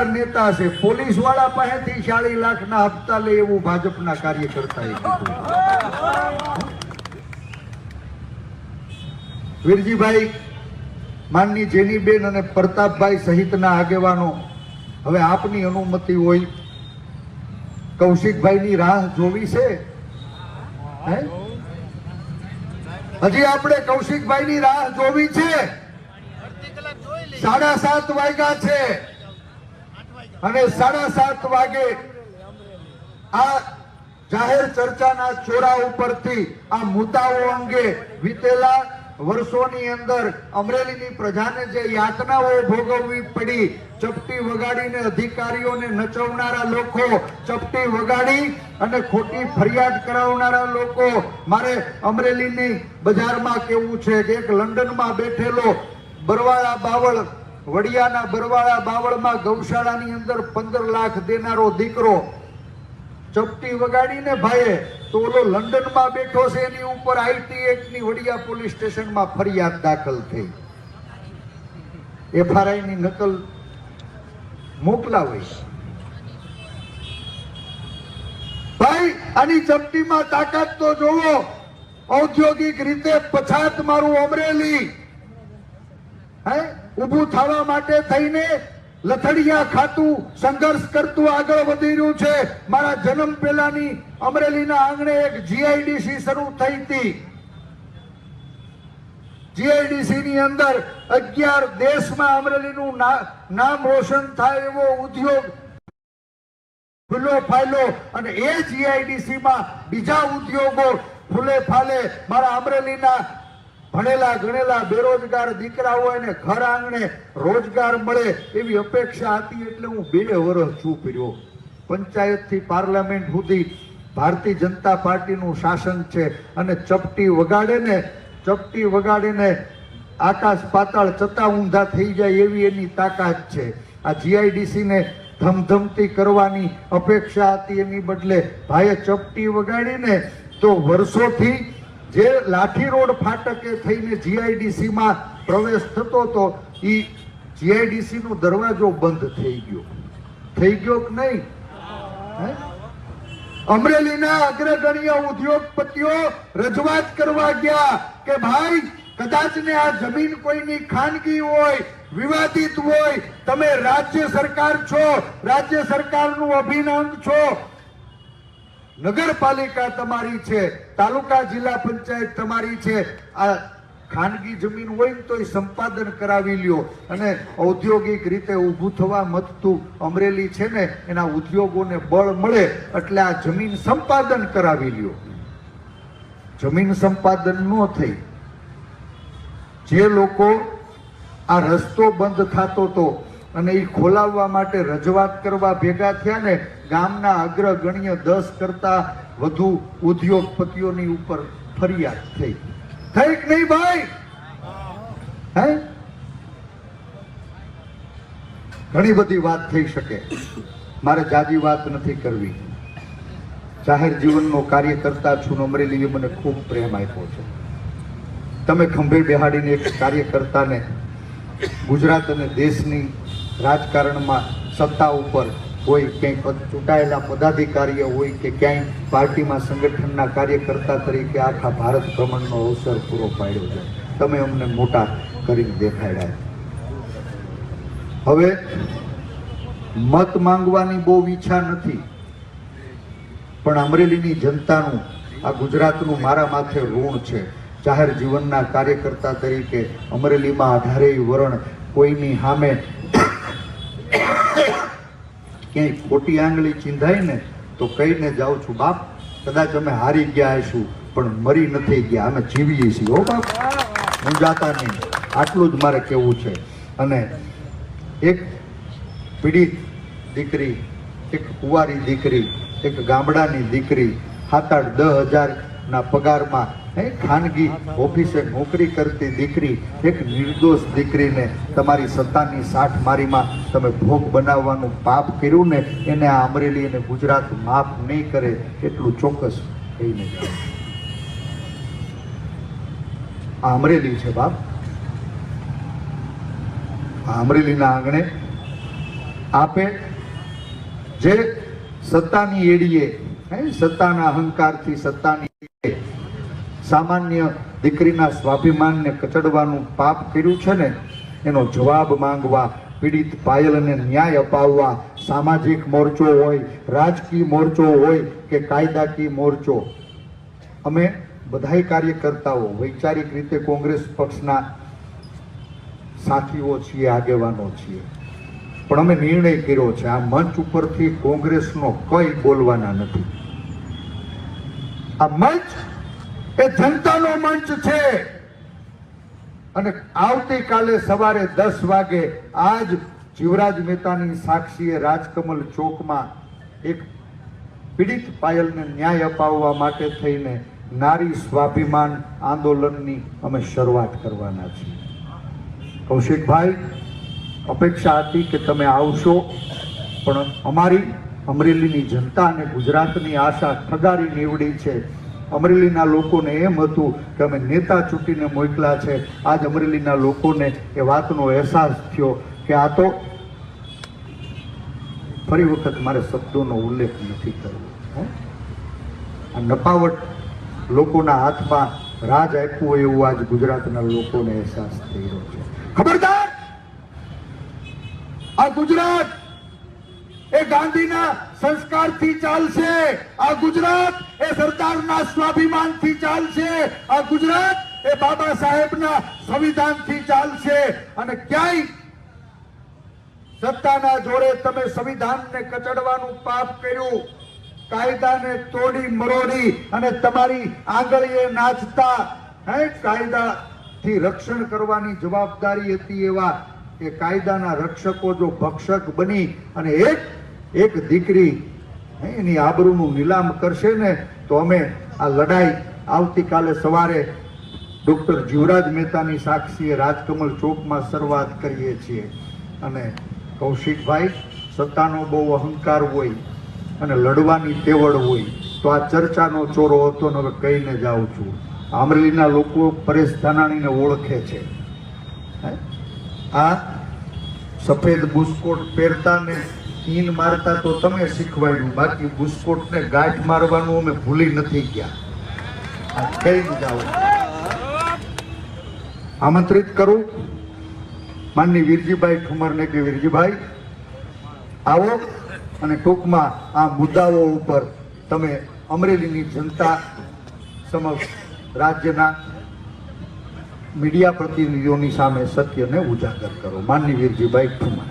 નેતા છે. પોલીસવાળા પાસેથી ચાલીસ લાખ ના હપ્તા લે એવું ભાજપના કાર્યકર્તા વીરજીભાઈ, માનની જેનીબેન અને પ્રતાપભાઈ સહિતના આગેવાનો, હવે આપની અનુમતિ હોય. કૌશિકભાઈની રાહ જોવી છે? હજી આપણે કૌશિકભાઈની રાહ જોવી છે. સાડા સાત વાગ્યા છે. અને સાડા સાત વાગે આ જાહેર ચર્ચાના ચોરા ઉપરથી આ મુદ્દાઓ અંગે વીતેલા વર્ષોની અંદર અમરેલીની પ્રજાને જે યાતનાઓ ભોગવવી પડી, ચપટી વગાડીને અધિકારીઓને નચવનારા લોકો, ચપટી વગાડી અને ખોટી ફરિયાદ કરાવનારા લોકો, મારે અમરેલીની બજારમાં કેવું છે કે એક લંડનમાં બેઠેલો બરવાળા બાવળ વડિયાના બરવાળા બાવળમાં ગૌશાળાની અંદર પંદર લાખ દેનારો દીકરો ચપટી વગાડીને ભાઈએ તો ઓલો લંડનમાં બેઠો છે, એની ઉપર આઈટી એક્ટની વડિયા પોલીસ સ્ટેશનમાં ફરિયાદ દાખલ થઈ. એફઆરઆઈની નકલ મોકલાવી ભાઈ, આની ચપટીમાં તાકાત તો જોવો. ઔદ્યોગિક રીતે પછાત મારું અમરેલી. હે? ઊભું થવા માટે થઈને લથડિયા ખાતું સંઘર્ષ કરતું આગળ વધી રહ્યું છે. મારા જન્મ પહેલાની અમરેલીના આંગણે એક જીઆઈડીસી શરૂ થઈ હતી. જીઆઈડીસી ની અંદર અગિયાર દેશમાં અમરેલીનું નામ રોશન થાય એવો ઉદ્યોગ ફૂલો ફાયલો અને એ જીઆઈડીસી માં બીજા ઉદ્યોગો ફૂલે ફાલે. મારા અમરેલીના ભણેલા ગણેલા બેરોજગાર દીકરાઓ એને ઘર આંગણે રોજગાર મળે એવી અપેક્ષા હતી એટલે હું બે વર્ષ ચૂપ રહ્યો. પંચાયતથી પાર્લામેન્ટ સુધી ભારતીય જનતા પાર્ટીનું શાસન છે અને ચપટી વગાડે ને ચપટી વગાડીને આકાશ પાતાળ ચતા ઊંધા થઈ જાય એવી એની તાકાત છે. આ જીઆઈડીસી ને ધમધમતી કરવાની અપેક્ષા હતી એની બદલે ભાઈએ ચપટી વગાડીને તો વર્ષોથી જે લાઠી રોડ ફાટકે થઈને જીઆઈડીસીમાં પ્રવેશ થતો હતો એ જીઆઈડીસી નો દરવાજો બંધ થઈ ગયો. થઈ ગયો કે નહીં? અમરેલીના અગ્રગણ્ય ઉદ્યોગપતિઓ રજૂઆત કરવા ગયા કે ભાઈ, કદાચ ને આ જમીન કોઈની ખાનગી હોય, વિવાદિત હોય, તમે રાજ્ય સરકાર છો, રાજ્ય સરકારનું અભિનંદ છો નગરપાલિકા તમારી છે, તાલુકા જિલ્લા પંચાયત તમારી છે. આ ખાનગી જમીન હોય ને તો એ સંપાદન કરાવી લ્યો. અને ઔદ્યોગિક રીતે ઊભું થવા મથતું અમરેલી છે ને, એના ઉદ્યોગોને બળ મળે એટલે આ જમીન સંપાદન કરાવી લ્યો. જમીન સંપાદન ન થઈ. જે લોકો આ રસ્તો બંધ થતો હતો અને એ ખોલાવવા માટે રજૂઆત કરવા ભેગા થયા ને ગામના અગ્રગણ્ય દસ કરતા વધુ ઉદ્યોગપતિઓની ઉપર ફરિયાદ થઈ. થઈ કે નહીં ભાઈ? હે? ઘણી બધી વાત થઈ શકે. મારે જાજી વાત નથી કરવી. જાહેર જીવનનો કાર્ય કરતા છું અમરેલીએ મને ખૂબ પ્રેમ આપ્યો છે. તમે ખંભે બેહાડીને એક કાર્યકર્તાને ગુજરાત અને દેશની રાજકારણમાં સત્તા ઉપર હોય ક્યાંય ચૂંટાયેલા પદાધિકારીઓ હોય કે ક્યાંય પાર્ટીમાં સંગઠનના કાર્યકર્તા તરીકે આખા ભારત ભ્રમણનો અવસર પૂરો પાડ્યો છે. તમે અમને મોટા કરીને દેખાડ્યા હવે મત માંગવાની બહુ ઈચ્છા નથી, પણ અમરેલીની જનતાનું, આ ગુજરાતનું મારા માથે ઋણ છે. જાહેર જીવનના કાર્યકર્તા તરીકે અમરેલીમાં આધારે વરણ કોઈની સામે ક્યાંય ખોટી આંગળી ચીંધાય ને તો કહીને જાઉં છું, બાપ, કદાચ અમે હારી ગયા હશું, પણ મરી નથી ગયા, અમે જીવીએ છીએ. હો, બાપ, હું જાતા નહીં. આટલું જ મારે કહેવું છે. અને એક પીડિત દીકરી, એક કુંવારી દીકરી, એક ગામડાની દીકરી સાત આઠ દસ હજારના પગારમાં ખાનગી ઓફિસે નોકરી કરતી દીકરી, એક નિર્દોષ દીકરીને તમારી સત્તાની સાઠ તમે ભોગ બનાવવાનું પાપ કર્યું ને, એને આ અમરેલી અને ગુજરાત માફ નહીં કરે એટલું ચોક્કસ કહીને આ અમરેલી છે બાપ. આ અમરેલીના આંગણે આપે જે સત્તાની એડીએ સત્તાના અહંકારથી સત્તાની સામાન્ય દીકરીના સ્વાભિમાનને કચડવાનું પાપ કર્યું છે ને, એનો જવાબ માંગવા પીડિત પાયલને ન્યાય અપાવવા સામાજિક મોરચો હોય, રાજકીય મોરચો હોય કે કાયદાકીય મોરચો. અમે બધાય કાર્યકર્તાઓ વૈચારિક રીતે કોંગ્રેસ પક્ષના સાથીઓ છીએ, આગેવાનો છીએ. પણ અમે નિર્ણય કર્યો છે, આ મંચ ઉપરથી કોંગ્રેસનો કઈ બોલવાના નથી. આ મંચ એ જનતાનો મંચ છે. અને આવતીકાલે સવારે દસ વાગે આજ જીવરાજ મહેતાની સાક્ષીએ રાજકમલ ચોકમાં એક પીડિત પાયલને ન્યાય અપાવવા માટે થઈને નારી સ્વાભિમાન આંદોલનની અમે શરૂઆત કરવાના છીએ. કૌશિકભાઈ, અપેક્ષા હતી કે તમે આવશો, પણ અમારી અમરેલીની જનતા અને ગુજરાતની આશા ઠગારી નીવડી છે. અમરેલીના લોકોને એમ હતું કે અમે નેતા ચૂંટીને મોકલા છે. આજ અમરેલીના લોકોને એ વાતનો અહેસાસ થયો કે આ તો ફરી વખત મારે શબ્દોનો ઉલ્લેખ નથી કરવો? આ નપાવટ લોકોના હાથમાં રાજ આપ્યું હોય એવું આજ ગુજરાતના લોકોને અહેસાસ થઈ રહ્યો છે. ખબરદાર! આ ગુજરાત એ ગાંધીના સંસ્કારથી ચાલશે. આ ગુજરાત એ સરદારના સ્વાભિમાનથી ચાલશે. આ ગુજરાત એ બાબા સાહેબના સંવિધાનથી ચાલશે. અને ક્યાંય સત્તાના જોડે તમે સંવિધાનને કચડવાનું પાપ કર્યું, કાયદાને તોડી મરોડી અને તમારી આંગળીએ નાચતા, હે કાયદાથી રક્ષણ કરવાની જવાબદારી હતી એવા એ કાયદાના રક્ષકો જો ભક્ષક બની અને એક એક દીકરી એની આબરૂનું નીલામ કરશે ને, તો અમે આ લડાઈ આવતીકાલે સવારે ડૉક્ટર જીવરાજ મહેતાની સાક્ષીએ રાજકમલ ચોકમાં શરૂઆત કરીએ છીએ. અને કૌશિકભાઈ, સત્તાનો બહુ અહંકાર હોય અને લડવાની તેવડ હોય, તો આ ચર્ચાનો ચોરો હતો ને હવે કહીને જાઉં છું. આમરેલીના લોકો પરેશ ધાનાણીને ઓળખે છે. આ સફેદ બુસ્કોટ પહેરતા ને ઈન મારતા તો તમે શીખવાડ્યું, બાકી બુસ્કોટને ગાંઠ મારવાનું અમે ભૂલી નથી ગયા. આ કહીને જાઉં આમંત્રિત કરું. માનની વીરજીભાઈ ઠુમરને કે વીરજીભાઈ, આવો અને ટૂંકમાં આ મુદ્દાઓ ઉપર તમે અમરેલીની જનતા સમક્ષ રાજ્યના મીડિયા પ્રતિનિધિઓની સામે સત્યને ઉજાગર કરો. માનની વીરજીભાઈ ઠુમર.